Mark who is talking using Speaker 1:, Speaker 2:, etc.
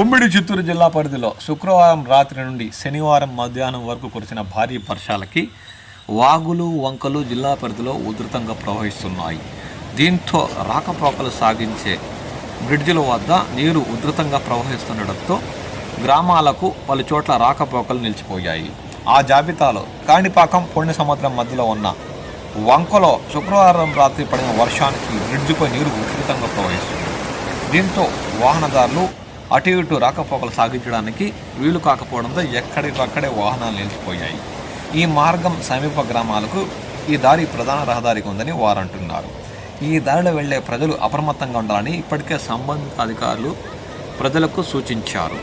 Speaker 1: ఉమ్మడి చిత్తూరు జిల్లా పరిధిలో శుక్రవారం రాత్రి నుండి శనివారం మధ్యాహ్నం వరకు కురిసిన భారీ వర్షాలకి వాగులు వంకలు జిల్లా పరిధిలో ఉధృతంగా ప్రవహిస్తున్నాయి. దీంతో రాకపోకలు సాగించే బ్రిడ్జిల వద్ద నీరు ఉధృతంగా ప్రవహిస్తుండటంతో గ్రామాలకు పలుచోట్ల రాకపోకలు నిలిచిపోయాయి. ఆ జాబితాలో కాణిపాకం పుణ్య సముద్రం మధ్యలో ఉన్న వంకలో శుక్రవారం రాత్రి పడిన వర్షానికి బ్రిడ్జిపై నీరు ఉధృతంగా ప్రవహిస్తుంది. దీంతో వాహనదారులు అటు ఇటు రాకపోకలు సాగించడానికి వీలు కాకపోవడంతో ఎక్కడికక్కడే వాహనాలు నిలిచిపోయాయి. ఈ మార్గం సమీప గ్రామాలకు ఈ దారి ప్రధాన రహదారికి ఉందని వారు అంటున్నారు ఈ దారిలో వెళ్ళే ప్రజలు అప్రమత్తంగా ఉండాలని ఇప్పటికే సంబంధిత అధికారులు ప్రజలకు సూచించారు.